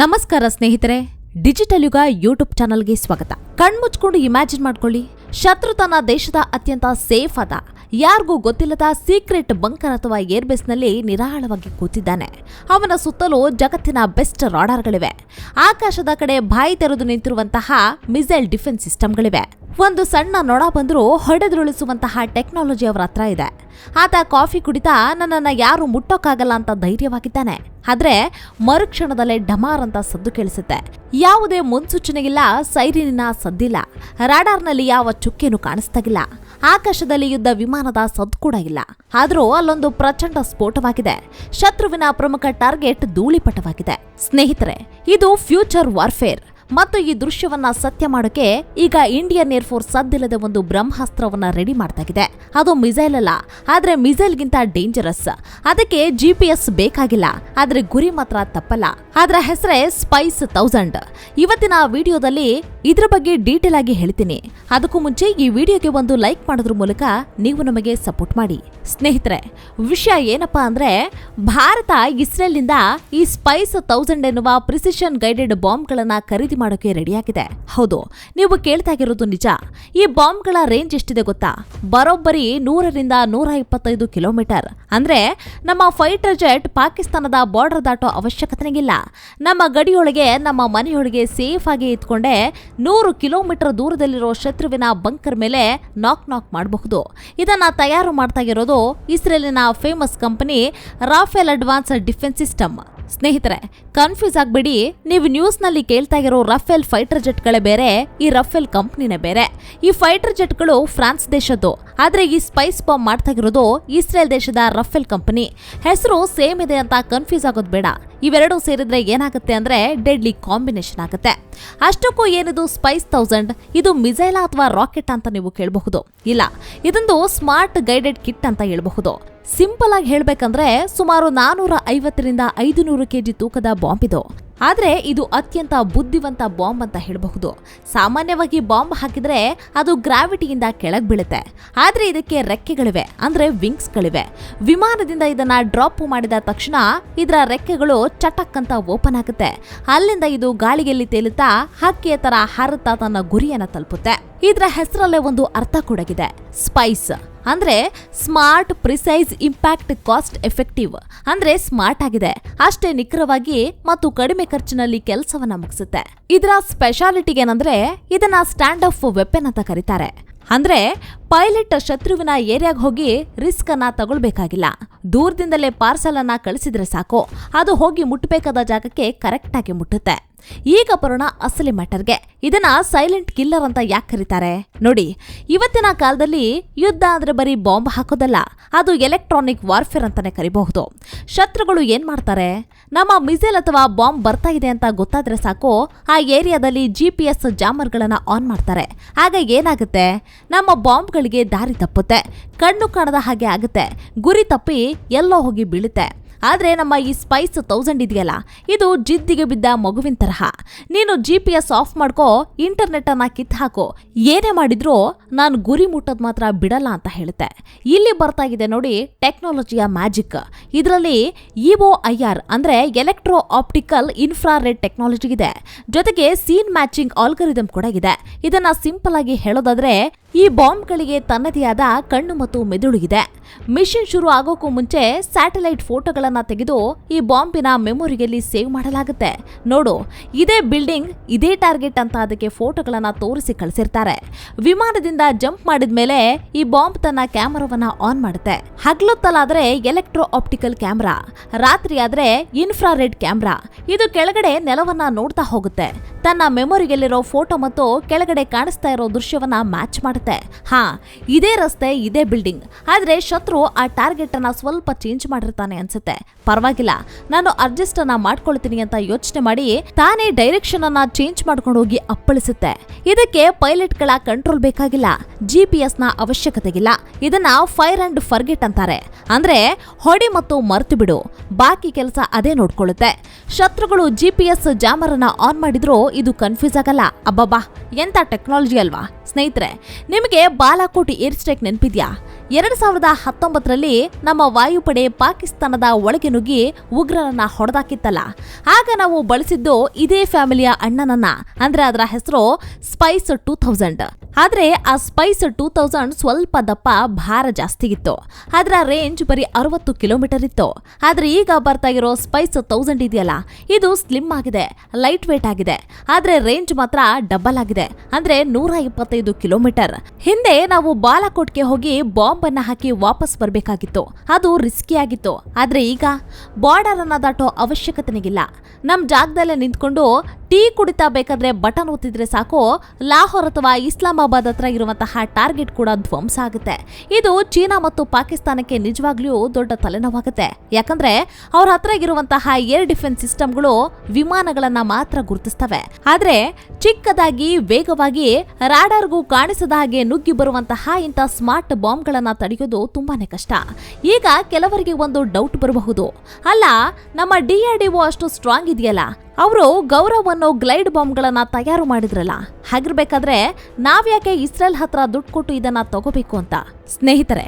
ನಮಸ್ಕಾರ ಸ್ನೇಹಿತರೆ, ಡಿಜಿಟಲ್ ಯುಗ ಯೂಟ್ಯೂಬ್ ಚಾನಲ್ಗೆ ಸ್ವಾಗತ. ಕಣ್ಮುಚ್ಕೊಂಡು ಇಮ್ಯಾಜಿನ್ ಮಾಡ್ಕೊಳ್ಳಿ. ಶತ್ರು ತನ್ನ ದೇಶದ ಅತ್ಯಂತ ಸೇಫ್ ಆದ, ಯಾರಿಗೂ ಗೊತ್ತಿಲ್ಲದ ಸೀಕ್ರೆಟ್ ಬಂಕರ್ ಅಥವಾ ಏರ್ಬೇಸ್ನಲ್ಲಿ ನಿರಾಳವಾಗಿ ಕೂತಿದ್ದಾನೆ. ಅವನ ಸುತ್ತಲೂ ಜಗತ್ತಿನ ಬೆಸ್ಟ್ ರಾಡಾರ್ಗಳಿವೆ. ಆಕಾಶದ ಕಡೆ ಬಾಯಿ ತೆರೆದು ನಿಂತಿರುವಂತಹ ಮಿಸೈಲ್ ಡಿಫೆನ್ಸ್ ಸಿಸ್ಟಮ್ಗಳಿವೆ. ಒಂದು ಸಣ್ಣ ನೊಣ ಬಂದರೂ ಹೊಡೆದುರುಳಿಸುವಂತಹ ಟೆಕ್ನಾಲಜಿ ಅವರ ಹತ್ರ ಇದೆ. ಆತ ಕಾಫಿ ಕುಡಿತಾ ನನ್ನನ್ನು ಯಾರು ಮುಟ್ಟೋಕ್ಕಾಗಲ್ಲ ಅಂತ ಧೈರ್ಯವಾಗಿದ್ದಾನೆ. ಆದರೆ ಮರುಕ್ಷಣದಲ್ಲೇ ಡಮಾರ್ ಅಂತ ಸದ್ದು ಕೇಳಿಸುತ್ತೆ. ಯಾವುದೇ ಮುನ್ಸೂಚನೆಗಿಲ್ಲ ಸೈರಿನ ಸದ್ದಿಲ್ಲ. ರಾಡಾರ್ನಲ್ಲಿ ಯಾವ ಚುಕ್ಕೆನೂ ಕಾಣಿಸ್ತಾಗಿಲ್ಲ. ಆಕಾಶದಲ್ಲಿ ಯುದ್ಧ ವಿಮಾನದ ಸದ್ದು ಕೂಡ ಇಲ್ಲ. ಆದರೂ ಅಲ್ಲೊಂದು ಪ್ರಚಂಡ ಸ್ಫೋಟವಾಗಿದೆ. ಶತ್ರುವಿನ ಪ್ರಮುಖ ಟಾರ್ಗೆಟ್ ಧೂಳಿಪಟವಾಗಿದೆ. ಸ್ನೇಹಿತರೆ, ಇದು ಫ್ಯೂಚರ್ ವಾರ್ಫೇರ್. ಮತ್ತು ಈ ದೃಶ್ಯವನ್ನ ಸತ್ಯ ಮಾಡೋಕೆ ಈಗ ಇಂಡಿಯನ್ ಏರ್ಫೋರ್ಸ್ ಸದ್ದಿಲ್ಲದೆ ಒಂದು ಬ್ರಹ್ಮಾಸ್ತ್ರವನ್ನ ರೆಡಿ ಮಾಡ್ತಾಗಿದೆ. ಅದು ಮಿಸೈಲ್ ಅಲ್ಲ, ಆದ್ರೆ ಮಿಸೈಲ್ಗಿಂತ ಡೇಂಜರಸ್ ಅದಕ್ಕೆ ಜಿ ಬೇಕಾಗಿಲ್ಲ, ಆದ್ರೆ ಗುರಿ ಮಾತ್ರ ತಪ್ಪಲ್ಲ. ಅದರ ಹೆಸರೇ ಸ್ಪೈಸ್ ತೌಸಂಡ್ ಇವತ್ತಿನ ವಿಡಿಯೋದಲ್ಲಿ ಇದ್ರ ಬಗ್ಗೆ ಡೀಟೇಲ್ ಆಗಿ ಹೇಳ್ತೀನಿ. ಅದಕ್ಕೂ ಮುಂಚೆ ಈ ವಿಡಿಯೋಗೆ ಒಂದು ಲೈಕ್ ಮಾಡೋದ್ರ ಮೂಲಕ ನೀವು ನಮಗೆ ಸಪೋರ್ಟ್ ಮಾಡಿ. ಸ್ನೇಹಿತರೆ, ವಿಷಯ ಏನಪ್ಪಾ ಅಂದ್ರೆ ಭಾರತ ಇಸ್ರೇಲ್ನಿಂದ ಈ ಸ್ಪೈಸ್ ತೌಸಂಡ್ ಎನ್ನುವ ಪ್ರಿಸಿಷನ್ ಗೈಡೆಡ್ ಬಾಂಬ್ಗಳನ್ನ ಖರೀದಿ ಮಾಡೋಕೆ ರೆಡಿಯಾಗಿದೆ. ಹೌದು, ನೀವು ಕೇಳ್ತಾ ಇರೋದು ನಿಜ. ಈ ಬಾಂಬ್ಗಳ ರೇಂಜ್ ಎಷ್ಟಿದೆ ಗೊತ್ತಾ? ಬರೋಬ್ಬರಿ ನೂರರಿಂದ ನೂರ ಇಪ್ಪತ್ತೈದು ಕಿಲೋಮೀಟರ್. ಅಂದ್ರೆ ನಮ್ಮ ಫೈಟರ್ ಜೆಟ್ ಪಾಕಿಸ್ತಾನದ ಬಾರ್ಡರ್ ದಾಟೋ ಅವಶ್ಯಕತೆಗಿಲ್ಲ. ನಮ್ಮ ಗಡಿಯೊಳಗೆ, ನಮ್ಮ ಮನೆಯೊಳಗೆ ಸೇಫ್ ಆಗಿ ಇದ್ಕೊಂಡೆ ನೂರು ಕಿಲೋಮೀಟರ್ ದೂರದಲ್ಲಿರೋ ಶತ್ರುವಿನ ಬಂಕರ್ ಮೇಲೆ ನಾಕ್ ನಾಕ್ ಮಾಡಬಹುದು. ಇದನ್ನ ತಯಾರು ಮಾಡ್ತಾ ಇರೋದು ಇಸ್ರೇಲಿನ famous company Rafael advance defence system ಸ್ನೇಹಿತರೆ ಕನ್ಫ್ಯೂಸ್ ಆಗ್ಬೇಡಿ. ನೀವು ನ್ಯೂಸ್ನಲ್ಲಿ ಕೇಳ್ತಾ ಇರೋ ರಫೇಲ್ ಫೈಟರ್ ಜೆಟ್ಗಳೇ ಬೇರೆ, ಈ ರಫೇಲ್ ಕಂಪ್ನಿನೇ ಬೇರೆ. ಈ ಫೈಟರ್ ಜೆಟ್ಗಳು ಫ್ರಾನ್ಸ್ ದೇಶದ್ದು. ಆದ್ರೆ ಈ ಸ್ಪೈಸ್ ಬಾಂಬ್ ಮಾಡ್ತಾ ಇರೋದು ಇಸ್ರೇಲ್ ದೇಶದ ರಫೇಲ್ ಕಂಪನಿ ಹೆಸರು ಸೇಮ್ ಇದೆ ಅಂತ ಕನ್ಫ್ಯೂಸ್ ಆಗೋದು ಬೇಡ. ಇವೆರಡೂ ಸೇರಿದ್ರೆ ಏನಾಗುತ್ತೆ ಅಂದ್ರೆ ಡೆಡ್ಲಿ ಕಾಂಬಿನೇಷನ್ ಆಗುತ್ತೆ. ಅಷ್ಟಕ್ಕೂ ಏನಿದು ಸ್ಪೈಸ್ ತೌಸಂಡ್ ಇದು ಮಿಸೈಲ್ ಅಥವಾ ರಾಕೆಟ್ ಅಂತ ನೀವು ಕೇಳಬಹುದು. ಇಲ್ಲ, ಇದೊಂದು ಸ್ಮಾರ್ಟ್ ಗೈಡೆಡ್ ಕಿಟ್ ಅಂತ ಹೇಳ್ಬಹುದು. ಸಿಂಪಲ್ ಆಗಿ ಹೇಳ್ಬೇಕಂದ್ರೆ ಸುಮಾರು ನಾನೂರ ಐವತ್ತರಿಂದ ಐದು ನೂರು ಕೆಜಿ ತೂಕದ ಬಾಂಬ್ ಇದು. ಆದ್ರೆ ಇದು ಅತ್ಯಂತ ಬುದ್ಧಿವಂತ ಬಾಂಬ್ ಅಂತ ಹೇಳಬಹುದು. ಸಾಮಾನ್ಯವಾಗಿ ಬಾಂಬ್ ಹಾಕಿದ್ರೆ ಅದು ಗ್ರಾವಿಟಿಯಿಂದ ಕೆಳಗೆ ಬೀಳುತ್ತೆ. ಆದ್ರೆ ಇದಕ್ಕೆ ರೆಕ್ಕೆಗಳಿವೆ, ಅಂದ್ರೆ ವಿಂಗ್ಸ್ಗಳಿವೆ. ವಿಮಾನದಿಂದ ಇದನ್ನ ಡ್ರಾಪ್ ಮಾಡಿದ ತಕ್ಷಣ ಇದರ ರೆಕ್ಕೆಗಳು ಚಟಕ್ ಅಂತ ಓಪನ್ ಆಗುತ್ತೆ. ಅಲ್ಲಿಂದ ಇದು ಗಾಳಿಯಲ್ಲಿ ತೇಲುತ್ತಾ ಹಕ್ಕಿಯ ತರ ಹಾರುತ್ತಾ ತನ್ನ ಗುರಿಯನ್ನ ತಲುಪುತ್ತೆ. ಇದರ ಹೆಸರಲ್ಲೇ ಒಂದು ಅರ್ಥ ಕೂಡಗಿದೆ. ಸ್ಪೈಸ್. ಅಂದ್ರೆ smart, precise, impact, cost effective. ಅಂದರೆ ಸ್ಮಾರ್ಟ್ ಆಗಿದೆ. ಅಷ್ಟೇ ನಿಖರವಾಗಿ ಮತ್ತು ಕಡಿಮೆ ಖರ್ಚಿನಲ್ಲಿ ಕೆಲಸವನ್ನ ಮುಗಿಸುತ್ತೆ. ಇದರ ಸ್ಪೆಷಾಲಿಟಿ ಏನಂದ್ರೆ ಇದನ್ನ ಸ್ಟ್ಯಾಂಡ್ ಅಪ್ ವೆಪನ್ ಅಂತ ಕರೀತಾರೆ. ಅಂದ್ರೆ ಪೈಲಟ್ ಶತ್ರುವಿನ ಏರಿಯಾಗ ಹೋಗಿ ರಿಸ್ಕ್ ಅನ್ನ ತಗೊಳ್ಬೇಕಾಗಿಲ್ಲ. ದೂರದಿಂದಲೇ ಪಾರ್ಸಲ್ ಅನ್ನ ಕಳಿಸಿದ್ರೆ ಸಾಕು. ಅದು ಹೋಗಿ ಮುಟ್ಟಬೇಕಾದ ಜಾಗಕ್ಕೆ ಕರೆಕ್ಟ್ ಆಗಿ ಮುಟ್ಟುತ್ತೆ. ಈಗ ಬರೋಣ ಅಸಲಿ ಮ್ಯಾಟರ್ಗೆ. ಇದನ್ನ ಸೈಲೆಂಟ್ ಕಿಲ್ಲರ್ ಅಂತ ಯಾಕೆ ಕರೀತಾರೆ? ನೋಡಿ, ಇವತ್ತಿನ ಕಾಲದಲ್ಲಿ ಯುದ್ಧ ಅಂದ್ರೆ ಬರೀ ಬಾಂಬ್ ಹಾಕೋದಲ್ಲ, ಅದು ಎಲೆಕ್ಟ್ರಾನಿಕ್ ವಾರ್ಫೇರ್ ಅಂತಾನೆ ಕರಿಬಹುದು. ಶತ್ರುಗಳು ಏನ್ ಮಾಡ್ತಾರೆ? ನಮ್ಮ ಮಿಸೈಲ್ ಅಥವಾ ಬಾಂಬ್ ಬರ್ತಾ ಇದೆ ಅಂತ ಗೊತ್ತಾದ್ರೆ ಸಾಕು, ಆ ಏರಿಯಾದಲ್ಲಿ ಜಿ ಪಿ ಎಸ್ ಜಾಮರ್ಗಳನ್ನ ಆನ್ ಮಾಡ್ತಾರೆ. ಆಗ ಏನಾಗುತ್ತೆ? ನಮ್ಮ ಬಾಂಬ್ಗಳಿಗೆ ದಾರಿ ತಪ್ಪುತ್ತೆ. ಕಣ್ಣು ಕಾಣದ ಹಾಗೆ ಆಗುತ್ತೆ. ಗುರಿ ತಪ್ಪಿ ಎಲ್ಲೋ ಹೋಗಿ ಬೀಳುತ್ತೆ. ಆದರೆ ನಮ್ಮ ಈ ಸ್ಪೈಸ್ ತೌಸಂಡ್ ಇದೆಯಲ್ಲ? ಇದು ಜಿದ್ದಿಗೆ ಬಿದ್ದ ಮಗುವಿನ ತರಹ. ನೀನು ಜಿ ಪಿ ಎಸ್ ಆಫ್ ಮಾಡ್ಕೋ ಇಂಟರ್ನೆಟ್ ಕಿತ್ತು ಕಿತ್ ಹಾಕೋ. ಏನೇ ಮಾಡಿದ್ರೂ ನಾನು ಗುರಿ ಮುಟ್ಟೋದ್ ಮಾತ್ರ ಬಿಡಲ್ಲ ಅಂತ ಹೇಳುತ್ತೆ. ಇಲ್ಲಿ ಬರ್ತಾ ಇದೆ ನೋಡಿ ಟೆಕ್ನಾಲಜಿಯ ಮ್ಯಾಜಿಕ್ ಇದರಲ್ಲಿ ಇಒ ಐ ಆರ್ ಅಂದ್ರೆ ಎಲೆಕ್ಟ್ರೋ ಆಪ್ಟಿಕಲ್ ಇನ್ಫ್ರಾರೆಡ್ ಟೆಕ್ನಾಲಜಿ ಇದೆ. ಜೊತೆಗೆ ಸೀನ್ ಮ್ಯಾಚಿಂಗ್ ಆಲ್ಗರಿದಮ್ ಕೂಡ ಇದೆ. ಇದನ್ನು ಸಿಂಪಲ್ ಆಗಿ ಹೇಳೋದಾದ್ರೆ ಈ ಬಾಂಬ್ಗಳಿಗೆ ತನ್ನದೇ ಆದ ಕಣ್ಣು ಮತ್ತು ಮೆದುಳು ಇದೆ. ಮಿಷನ್ ಶುರು ಆಗೋಕ್ಕೂ ಮುಂಚೆ ಸ್ಯಾಟಲೈಟ್ ಫೋಟೋಗಳನ್ನು ತೆಗೆದು ಈ ಬಾಂಬಿನ ಮೆಮೊರಿಯಲ್ಲಿ ಸೇವ್ ಮಾಡಲಾಗುತ್ತೆ. ನೋಡು, ಇದೇ ಬಿಲ್ಡಿಂಗ್, ಇದೇ ಟಾರ್ಗೆಟ್ ಅಂತ ಅದಕ್ಕೆ ಫೋಟೋಗಳನ್ನು ತೋರಿಸಿ ಕಳಿಸಿರ್ತಾರೆ. ವಿಮಾನದಿಂದ ಜಂಪ್ ಮಾಡಿದ ಮೇಲೆ ಈ ಬಾಂಬ್ ತನ್ನ ಕ್ಯಾಮರಾವನ್ನು ಆನ್ ಮಾಡುತ್ತೆ. ಹಗ್ಲೊತ್ತಲಾದ್ರೆ ಎಲೆಕ್ಟ್ರೋ ಆಪ್ಟಿಕಲ್ ಕ್ಯಾಮ್ರಾ ರಾತ್ರಿ ಆದರೆ ಇನ್ಫ್ರಾರೆಡ್ ಕ್ಯಾಮ್ರಾ. ಇದು ಕೆಳಗಡೆ ನೆಲವನ್ನ ನೋಡ್ತಾ ಹೋಗುತ್ತೆ. ತನ್ನ ಮೆಮೊರಿಯಲ್ಲಿರೋ ಫೋಟೋ ಮತ್ತು ಕೆಳಗಡೆ ಕಾಣಿಸ್ತಾ ಇರೋ ದೃಶ್ಯವನ್ನ ಮ್ಯಾಚ್ ಮಾಡುತ್ತೆ. ಹಾ, ಇದೇ ರಸ್ತೆ, ಇದೇ ಬಿಲ್ಡಿಂಗ್. ಆದ್ರೆ ಶತ್ರು ಆ ಟಾರ್ಗೆಟ್ ಅನ್ನ ಸ್ವಲ್ಪ ಚೇಂಜ್ ಮಾಡಿರ್ತಾನೆ ಅನ್ಸುತ್ತೆ. ಪರವಾಗಿಲ್ಲ, ನಾನು ಅಡ್ಜಸ್ಟ್ ಅನ್ನ ಮಾಡ್ಕೊಳ್ತೀನಿ ಅಂತ ಯೋಚನೆ ಮಾಡಿ ತಾನೇ ಡೈರೆಕ್ಷನ್ ಅನ್ನ ಚೇಂಜ್ ಮಾಡ್ಕೊಂಡು ಹೋಗಿ ಅಪ್ಪಳಿಸುತ್ತೆ. ಇದಕ್ಕೆ ಪೈಲಟ್ಗಳ ಕಂಟ್ರೋಲ್ ಬೇಕಾಗಿಲ್ಲ ಜಿ ಪಿ ಎಸ್ನ ಅವಶ್ಯಕತೆಗಿಲ್ಲ. ಇದನ್ನ ಫೈರ್ ಅಂಡ್ ಫರ್ಗೆಟ್ ಅಂತಾರೆ. ಅಂದ್ರೆ ಹೊಡಿ ಮತ್ತು ಮರ್ತು ಬಿಡು, ಬಾಕಿ ಕೆಲಸ ಅದೇ ನೋಡ್ಕೊಳ್ಳುತ್ತೆ. ಶತ್ರುಗಳು ಜಿ ಪಿ ಜಾಮರ್ ಅನ್ನ ಆನ್ ಮಾಡಿದ್ರು ಇದು ಕನ್ಫ್ಯೂಸ್ ಆಗಲ್ಲ. ಅಬ್ಬಬ್ಬಾ ಎಂಥ ಟೆಕ್ನಾಲಜಿ ಅಲ್ವಾ? ಸ್ನೇಹಿತರೆ, ನಿಮಗೆ ಬಾಲಾಕೋಟ್ ಏರ್ ಸ್ಟ್ರೈಕ್ ನೆನಪಿದ್ಯಾ? ಎರಡು ಸಾವಿರದ ಹತ್ತೊಂಬತ್ತರಲ್ಲಿ ನಮ್ಮ ವಾಯುಪಡೆ ಪಾಕಿಸ್ತಾನದ ಒಳಗೆ ನುಗ್ಗಿ ಉಗ್ರರನ್ನ ಹೊಡೆದಾಕಿತ್ತಲ್ಲ. ಆಗ ನಾವು ಬಳಸಿದ್ದು ಇದೇ ಫ್ಯಾಮಿಲಿಯ ಅಣ್ಣನನ್ನ, ಅಂದ್ರೆ ಅದರ ಹೆಸರು ಸ್ಪೈಸ್ ಟೂ ಥೌಸಂಡ್ ಆದ್ರೆ ಆ ಸ್ಪೈಸ್ ಟೂ ತೌಸಂಡ್ ಸ್ವಲ್ಪ ದಪ್ಪ, ಭಾರ ಜಾಸ್ತಿ ಇತ್ತು. ಅದರ ರೇಂಜ್ ಬರೀ ಅರವತ್ತು ಕಿಲೋಮೀಟರ್ ಇತ್ತು. ಆದರೆ ಈಗ ಬರ್ತಾ ಇರೋ ಸ್ಪೈಸ್ ತೌಸಂಡ್ ಇದೆಯಲ್ಲ, ಇದು ಸ್ಲಿಮ್ ಆಗಿದೆ ಲೈಟ್ ವೇಟ್ ಆಗಿದೆ. ಆದರೆ ರೇಂಜ್ ಮಾತ್ರ ಡಬಲ್ ಆಗಿದೆ, ಅಂದ್ರೆ ನೂರ ಇಪ್ಪತ್ತೈದು ಕಿಲೋಮೀಟರ್ ಹಿಂದೆ ನಾವು ಬಾಲಾಕೋಟ್ಗೆ ಹೋಗಿ ಬಾಂಬ್ ಅನ್ನ ಹಾಕಿ ವಾಪಸ್ ಬರಬೇಕಾಗಿತ್ತು. ಅದು ರಿಸ್ಕಿ ಆಗಿತ್ತು. ಆದರೆ ಈಗ ಬಾರ್ಡರ್ ಅನ್ನ ದಾಟೋ ಅವಶ್ಯಕತೆನಿಗಿಲ್ಲ ನಮ್ಮ ಜಾಗದಲ್ಲೇ ನಿಂತ್ಕೊಂಡು ಟೀ ಕುಡಿತಾ ಬೇಕಾದ್ರೆ ಬಟನ್ ಒತ್ತಿದ್ರೆ ಸಾಕು. ಲಾಹೋರ್ ಅಥವಾ ಇಸ್ಲಾಮಾಬಾದ್ ಹತ್ರ ಇರುವಂತಹ ಟಾರ್ಗೆಟ್ ಕೂಡ ಧ್ವಂಸ ಆಗುತ್ತೆ. ಇದು ಚೀನಾ ಮತ್ತು ಪಾಕಿಸ್ತಾನಕ್ಕೆ ನಿಜವಾಗ್ಲೂ ದೊಡ್ಡ ತಲೆನೋವಾಗುತ್ತೆ. ಯಾಕಂದ್ರೆ ಅವ್ರ ಹತ್ರ ಇರುವಂತಹ ಏರ್ ಡಿಫೆನ್ಸ್ ಸಿಸ್ಟಮ್ಗಳು ವಿಮಾನಗಳನ್ನ ಮಾತ್ರ ಗುರುತಿಸ್ತವೆ. ಆದ್ರೆ ಚಿಕ್ಕದಾಗಿ ವೇಗವಾಗಿ ರಾಡಾರ್ಗೂ ಕಾಣಿಸದ ಹಾಗೆ ನುಗ್ಗಿ ಬರುವಂತಹ ಇಂಥ ಸ್ಮಾರ್ಟ್ ಬಾಂಬ್ಗಳನ್ನ ತಡೆಯೋದು ತುಂಬಾನೇ ಕಷ್ಟ. ಈಗ ಕೆಲವರಿಗೆ ಒಂದು ಡೌಟ್ ಬರಬಹುದು. ಅಲ್ಲ, ನಮ್ಮ ಡಿಆರ್ಡಿಒ ಅಷ್ಟು ಸ್ಟ್ರಾಂಗ್ ಇದೆಯಲ್ಲ? ಅವರು ಗೌರವ್ ಅನ್ನೋ ಗ್ಲೈಡ್ ಬಾಂಬ್ಗಳನ್ನ ತಯಾರು ಮಾಡಿದ್ರಲ್ಲ, ಹಾಗಿರ್ಬೇಕಾದ್ರೆ ನಾವ್ಯಾಕೆ ಇಸ್ರೇಲ್ ಹತ್ರ ದುಡ್ಡು ಕೊಟ್ಟು ಇದನ್ನ ತಗೋಬೇಕು ಅಂತ? ಸ್ನೇಹಿತರೆ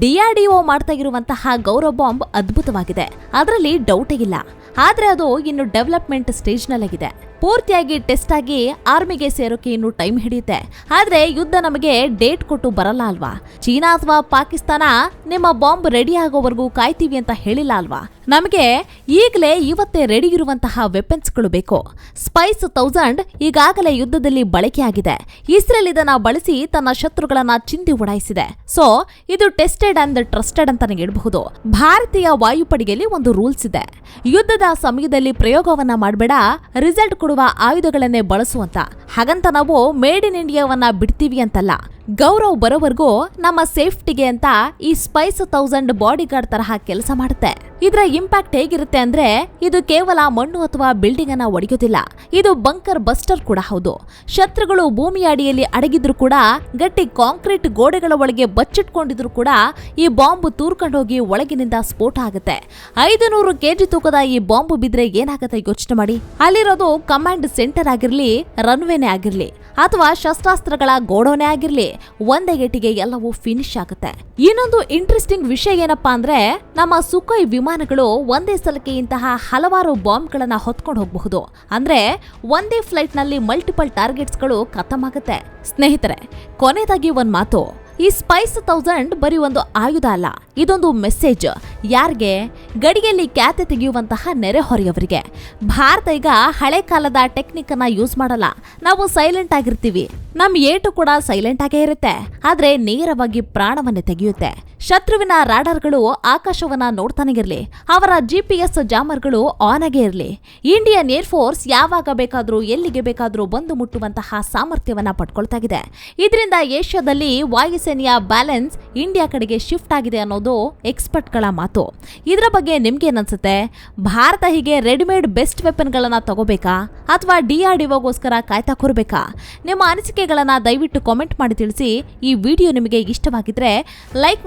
ಡಿಆರ್ಡಿಒ ಮಾಡ್ತಾ ಇರುವಂತಹ ಗೌರವ್ ಬಾಂಬ್ ಅದ್ಭುತವಾಗಿದೆ. ಅದರಲ್ಲಿ ಡೌಟೇ ಇಲ್ಲ. ಆದರೆ ಅದು ಇನ್ನು ಡೆವಲಪ್ಮೆಂಟ್ ಸ್ಟೇಜ್ನಲ್ಲಾಗಿದೆ ಪೂರ್ತಿಯಾಗಿ ಟೆಸ್ಟ್ ಆಗಿ ಆರ್ಮಿಗೆ ಸೇರೋಕೆ ಇನ್ನು ಟೈಮ್ ಹಿಡಿಯುತ್ತೆ. ಆದರೆ ಯುದ್ಧ ನಮಗೆ ಡೇಟ್ ಕೊಟ್ಟು ಬರಲ್ಲ ಅಲ್ವಾ? ಚೀನಾ ಅಥವಾ ಪಾಕಿಸ್ತಾನ ನಿಮ್ಮ ಬಾಂಬ್ ರೆಡಿ ಆಗೋವರೆಗೂ ಕಾಯ್ತೀವಿ ಅಂತ ಹೇಳಿಲ್ಲ ಅಲ್ವಾ? ನಮಗೆ ಈಗಲೇ ಇವತ್ತೇ ರೆಡಿ ಇರುವಂತಹ ವೆಪನ್ಸ್ಗಳು ಬೇಕು. ಸ್ಪೈಸ್ ತೌಸಂಡ್ ಈಗಾಗಲೇ ಯುದ್ಧದಲ್ಲಿ ಬಳಕೆಯಾಗಿದೆ. ಇಸ್ರೇಲ್ ಇದನ್ನ ಬಳಸಿ ತನ್ನ ಶತ್ರುಗಳನ್ನ ಚಿಂದಿ ಉಡಾಯಿಸಿದೆ ಸೊ ಇದು ಟೆಸ್ಟೆಡ್ ಅಂಡ್ ಟ್ರಸ್ಟೆಡ್ ಅಂತಾನೆ ಹೇಳಬಹುದು. ಭಾರತೀಯ ವಾಯುಪಡೆಯಲ್ಲಿ ಒಂದು ರೂಲ್ಸ್ ಇದೆ. ಯುದ್ಧದ ಸಮಯದಲ್ಲಿ ಪ್ರಯೋಗವನ್ನ ಮಾಡಬೇಡ ರಿಸಲ್ಟ್ ಕೊಡುವ ಆಯುಧಗಳನ್ನೇ ಬಳಸುವಂತ ಹಾಗಂತ ನಾವು ಮೇಡ್ ಇನ್ ಇಂಡಿಯಾವನ್ನ ಬಿಡ್ತೀವಿ ಅಂತಲ್ಲ. ಗೌರವ್ ಬರೋವರೆಗೂ ನಮ್ಮ ಸೇಫ್ಟಿಗೆ ಅಂತ ಈ ಸ್ಪೈಸ್ ತೌಸಂಡ್ ಬಾಡಿ ಗಾರ್ಡ್ ತರಹ ಕೆಲಸ ಮಾಡುತ್ತೆ. ಇದರ ಇಂಪ್ಯಾಕ್ಟ್ ಹೇಗಿರುತ್ತೆ ಅಂದ್ರೆ ಇದು ಕೇವಲ ಮಣ್ಣು ಅಥವಾ ಬಿಲ್ಡಿಂಗ್ ಅನ್ನ ಒಡೆಯೋದಿಲ್ಲ. ಇದು ಬಂಕರ್ ಬಸ್ಟರ್ ಕೂಡ ಹೌದು. ಶತ್ರುಗಳು ಭೂಮಿಯ ಅಡಿಯಲ್ಲಿ ಅಡಗಿದ್ರು ಕೂಡ, ಗಟ್ಟಿ ಕಾಂಕ್ರೀಟ್ ಗೋಡೆಗಳ ಒಳಗೆ ಬಚ್ಚಿಟ್ಕೊಂಡಿದ್ರು ಕೂಡ ಈ ಬಾಂಬ್ ತೂರ್ಕೊಂಡೋಗಿ ಒಳಗಿನಿಂದ ಸ್ಫೋಟ ಆಗುತ್ತೆ. ಐದು ನೂರು ಕೆಜಿ ತೂಕದ ಈ ಬಾಂಬ್ ಬಿದ್ರೆ ಏನಾಗುತ್ತೆ ಯೋಚನೆ ಮಾಡಿ. ಅಲ್ಲಿರೋದು ಕಮಾಂಡ್ ಸೆಂಟರ್ ಆಗಿರ್ಲಿ ರನ್ವೇನೆ ಆಗಿರ್ಲಿ, ಅಥವಾ ಶಸ್ತ್ರಾಸ್ತ್ರಗಳ ಗೋಡೋನೆ ಆಗಿರ್ಲಿ ಒಂದೇ ಗೇಟಿಗೆ ಎಲ್ಲವೂ ಫಿನಿಶ್ ಆಗುತ್ತೆ. ಇನ್ನೊಂದು ಇಂಟ್ರೆಸ್ಟಿಂಗ್ ವಿಷಯ ಏನಪ್ಪಾ ಅಂದ್ರೆ, ನಮ್ಮ ಸುಖೋಯ್ ವಿಮಾನಗಳು ಒಂದೇ ಸಲಕ್ಕೆ ಇಂತಹ ಹಲವಾರು ಬಾಂಬ್ಗಳನ್ನ ಹೊತ್ಕೊಂಡು ಹೋಗಬಹುದು. ಅಂದ್ರೆ, ಒಂದೇ ಫ್ಲೈಟ್ನಲ್ಲಿ ಮಲ್ಟಿಪಲ್ ಟಾರ್ಗೆಟ್ಸ್ಗಳು ಖತಮ್ ಆಗುತ್ತೆ. ಸ್ನೇಹಿತರೆ ಕೊನೆಯದಾಗಿ ಒಂದ್ ಮಾತು. ಈ ಸ್ಪೈಸ್ ತೌಸಂಡ್ ಬರೀ ಒಂದು ಆಯುಧ ಅಲ್ಲ, ಇದೊಂದು ಮೆಸೇಜ್ ಯಾರಿಗೆ? ಗಡಿಯಲ್ಲಿ ಖ್ಯಾತೆ ತೆಗೆಯುವಂತಹ ನೆರೆಹೊರೆಯವರಿಗೆ ಭಾರತ ಈಗ ಹಳೆ ಕಾಲದ ಟೆಕ್ನಿಕ್ ಅನ್ನ ಯೂಸ್ ಮಾಡಲ್ಲ. ನಾವು ಸೈಲೆಂಟ್ ಆಗಿರ್ತೀವಿ. ನಮ್ ಏಟು ಕೂಡ ಸೈಲೆಂಟ್ ಆಗೇ ಇರುತ್ತೆ. ಆದ್ರೆ ನೇರವಾಗಿ ಪ್ರಾಣವನ್ನೇ ತೆಗೆಯುತ್ತೆ. ಶತ್ರುವಿನ ರಾಡರ್ಗಳು ಆಕಾಶವನ್ನ ನೋಡ್ತಾನೆ ಇರಲಿ, ಅವರ ಜಿಪಿಎಸ್ ಜಾಮರ್ಗಳು ಆನ್ ಆಗೇ ಇರಲಿ. ಇಂಡಿಯನ್ ಏರ್ ಫೋರ್ಸ್ ಯಾವಾಗ ಬೇಕಾದರೂ, ಎಲ್ಲಿಗೆ ಬೇಕಾದರೂ ಬಂದು ಮುಟ್ಟುವಂತಹ ಸಾಮರ್ಥ್ಯವನ್ನ ಪಡ್ಕೊಳ್ತಾ ಇದೆ. ಇದರಿಂದ ಏಷ್ಯಾದಲ್ಲಿ ವಾಯುಸೇನೆಯ ಬ್ಯಾಲೆನ್ಸ್ ಇಂಡಿಯಾ ಕಡೆಗೆ ಶಿಫ್ಟ್ ಆಗಿದೆ ಅನ್ನೋದು ಎಕ್ಸ್ಪರ್ಟ್ಗಳ ಮಾತು. ಇದರ ಬಗ್ಗೆ ನಿಮ್ಗೇನನ್ಸುತ್ತೆ ಭಾರತ ಹೀಗೆ ರೆಡಿಮೇಡ್ ಬೆಸ್ಟ್ ವೆಪನ್ಗಳನ್ನ ತಗೋಬೇಕಾ? ಅಥವಾ ಡಿಆರ್ಡಿಒಗೋಸ್ಕರ ಕಾಯ್ತಾ ಕೊರಬೇಕಾ? ನಿಮ್ಮ ಅನಿಸಿಕೆಗಳನ್ನ ದಯವಿಟ್ಟು ಕಾಮೆಂಟ್ ಮಾಡಿ ತಿಳಿಸಿ. ಈ ವಿಡಿಯೋ ನಿಮಗೆ ಇಷ್ಟವಾಗಿದ್ರೆ ಲೈಕ್